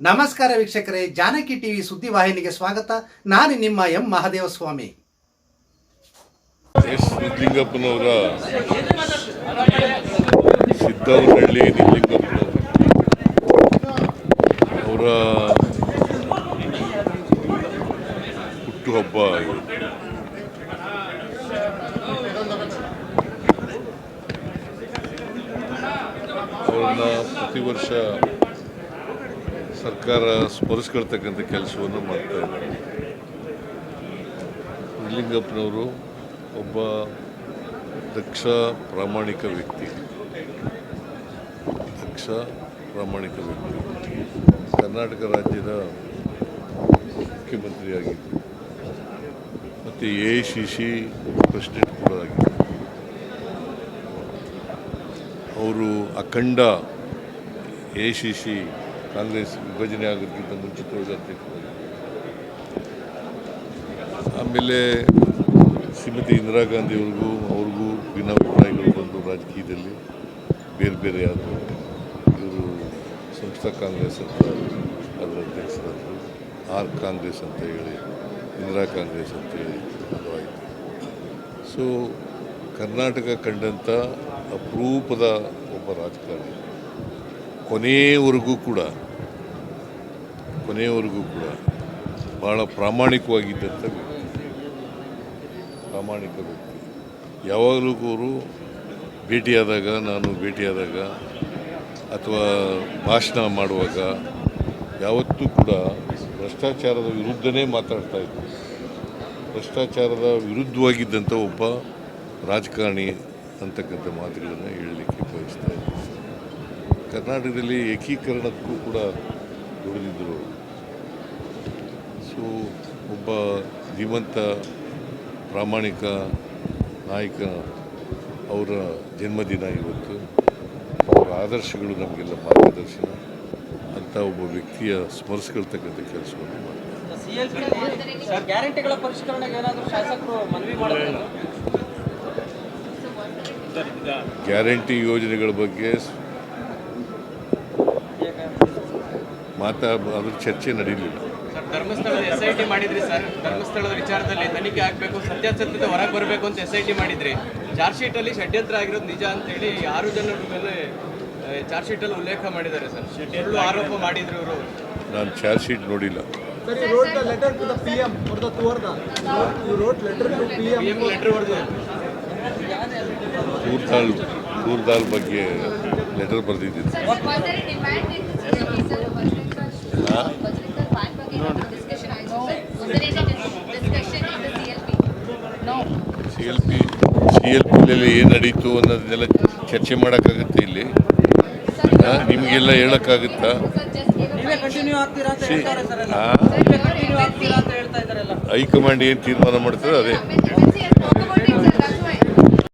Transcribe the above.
ನಮಸ್ಕಾರ ವೀಕ್ಷಕರೇ, ಜಾನಕಿ ಟಿವಿ ಸುದ್ದಿವಾಹಿನಿಗೆ ಸ್ವಾಗತ ನಾನು ನಿಮ್ಮ ಎಂ ಮಹಾದೇವಸ್ವಾಮಿ ಎಸ್ ನಿಜಲಿಂಗಪ್ಪನವರ ಸಿದ್ದವನಹಳ್ಳಿ ನಿಜಲಿಂಗಪ್ಪನವರು ಅವರ ಹುಟ್ಟುಹಬ್ಬ. ಅವರನ್ನ ಪ್ರತಿ ವರ್ಷ ಸರ್ಕಾರ ಸ್ಮರಿಸ್ಕೊಳ್ತಕ್ಕಂಥ ಕೆಲಸವನ್ನು ಮಾಡ್ತಾ ಇದ್ದಾರೆ ನಿಲಿಂಗಪ್ಪನವರು ಒಬ್ಬ ದಕ್ಷ ಪ್ರಾಮಾಣಿಕ ವ್ಯಕ್ತಿ. ದಕ್ಷ ಪ್ರಾಮಾಣಿಕ ವ್ಯಕ್ತಿ. ಕರ್ನಾಟಕ ರಾಜ್ಯದ ಮುಖ್ಯಮಂತ್ರಿಯಾಗಿದ್ದರು ಮತ್ತು ಎ ಸಿ ಸಿ ಪ್ರೆಸಿಡೆಂಟ್ ಕೂಡ ಆಗಿದ್ದರು ಅವರು ಅಖಂಡ ಎ ಸಿ ಸಿ ಕಾಂಗ್ರೆಸ್ ವಿಭಜನೆ ಆಗೋದಕ್ಕಿಂತ ಮುಂಚಿತವಾಗಿ ಅಧ್ಯಕ್ಷರಾಗಿ ಆಮೇಲೆ ಶ್ರೀಮತಿ ಇಂದಿರಾ ಗಾಂಧಿಯವ್ರಿಗೂ ಅವ್ರಿಗೂ ಭಿನ್ನಾಭಿಪ್ರಾಯಗಳು ಬಂದು ರಾಜಕೀಯದಲ್ಲಿ ಬೇರೆ ಬೇರೆ ಆದರು ಇವರು ಸಂಸ್ಥಾ ಕಾಂಗ್ರೆಸ್ ಅಂತ ಅದರ ಅಧ್ಯಕ್ಷರಾದರು. ಆರ್ ಕಾಂಗ್ರೆಸ್ ಅಂತ ಹೇಳಿ, ಇಂದಿರಾ ಕಾಂಗ್ರೆಸ್ ಅಂತ ಹೇಳಿ ಅದು ಸೊ ಕರ್ನಾಟಕ ಕಂಡಂಥ ಅಪರೂಪದ ಒಬ್ಬ ರಾಜಕಾರಣಿ. ಕೊನೆಯವರೆಗೂ ಕೂಡ ಕೊನೆಯವರೆಗೂ ಕೂಡ ಬಹಳ ಪ್ರಾಮಾಣಿಕವಾಗಿದ್ದಂಥ ವ್ಯಕ್ತಿ. ಪ್ರಾಮಾಣಿಕ ವ್ಯಕ್ತಿ. ಯಾವಾಗಲೂ ಅವರು ಭೇಟಿಯಾದಾಗ, ನಾನು ಭೇಟಿಯಾದಾಗ ಅಥವಾ ಭಾಷಣ ಮಾಡುವಾಗ ಯಾವತ್ತೂ ಕೂಡ ಭ್ರಷ್ಟಾಚಾರದ ವಿರುದ್ಧನೇ ಮಾತಾಡ್ತಾ ಇದ್ದರು ಭ್ರಷ್ಟಾಚಾರದ ವಿರುದ್ಧವಾಗಿದ್ದಂಥ ಒಬ್ಬ ರಾಜಕಾರಣಿ ಅಂತಕ್ಕಂಥ ಮಾತುಗಳನ್ನು ಹೇಳಲಿಕ್ಕೆ ಬಯಸ್ತಾ ಇದ್ದರು ಕರ್ನಾಟಕದಲ್ಲಿ ಏಕೀಕರಣಕ್ಕೂ ಕೂಡ ದುಡಿದಿದ್ದರು ಸೊ ಒಬ್ಬ ಧೀಮಂತ ಪ್ರಾಮಾಣಿಕ ನಾಯಕ ಅವರ ಜನ್ಮದಿನ ಇವತ್ತು. ಅವರ ಆದರ್ಶಗಳು ನಮಗೆಲ್ಲ ಮಾರ್ಗದರ್ಶನ. ಅಂತ ಒಬ್ಬ ವ್ಯಕ್ತಿಯ ಸ್ಮರಿಸ್ಕೊಳ್ತಕ್ಕಂಥ ಕೆಲಸವನ್ನು ಮಾಡ್ತಾರೆ. ಗ್ಯಾರಂಟಿ ಯೋಜನೆಗಳ ಬಗ್ಗೆ ಮಾತಾ ಅದ್ರ ಚರ್ಚೆ ನಡೀಲಿಲ್ಲ. ಸರ್ ಧರ್ಮಸ್ಥಳದ ಎಸ್ ಐ ಟಿ ಮಾಡಿದ್ರಿ ಸರ್. ಧರ್ಮಸ್ಥಳದ ವಿಚಾರದಲ್ಲಿ ತನಿಖೆ ಆಗಬೇಕು ಸತ್ಯಾಸತ್ಯತೆ ಹೊರಗೆ ಬರಬೇಕು ಅಂತ ಎಸ್ ಐ ಟಿ ಮಾಡಿದ್ರಿ. ಚಾರ್ಜ್ ಶೀಟಲ್ಲಿ ಷಡ್ಯಂತ್ರ ಆಗಿರೋದು ನಿಜ ಅಂತೇಳಿ ಆರು ಜನರ ಮೇಲೆ ಚಾರ್ಜ್ ಶೀಟಲ್ಲಿ ಉಲ್ಲೇಖ ಮಾಡಿದ್ದಾರೆ ಸರ್. ಸುಳ್ಳು ಆರೋಪ ಮಾಡಿದ್ರು ಇವರು. ನಾನು ಚಾರ್ಜ್ ಶೀಟ್ ನೋಡಿಲ್ಲ. ದೂರ್ದಾಲ್ ದೂರ್ದಾಲ್ ಬಗ್ಗೆ ಲೆಟರ್ ಬರೆದಿದ್ದೀನಿ. C L P C L ಪಿಯಲ್ಲಿ ಏನು ನಡೀತು ಅನ್ನೋದನ್ನೆಲ್ಲ ಚರ್ಚೆ ಮಾಡೋಕ್ಕಾಗುತ್ತೆ ಇಲ್ಲಿ. ನಿಮಗೆಲ್ಲ ಹೇಳೋಕ್ಕಾಗುತ್ತಾ? ಹೈಕಮಾಂಡ್ ಏನು ತೀರ್ಮಾನ ಮಾಡ್ತದೆ ಅದೇ.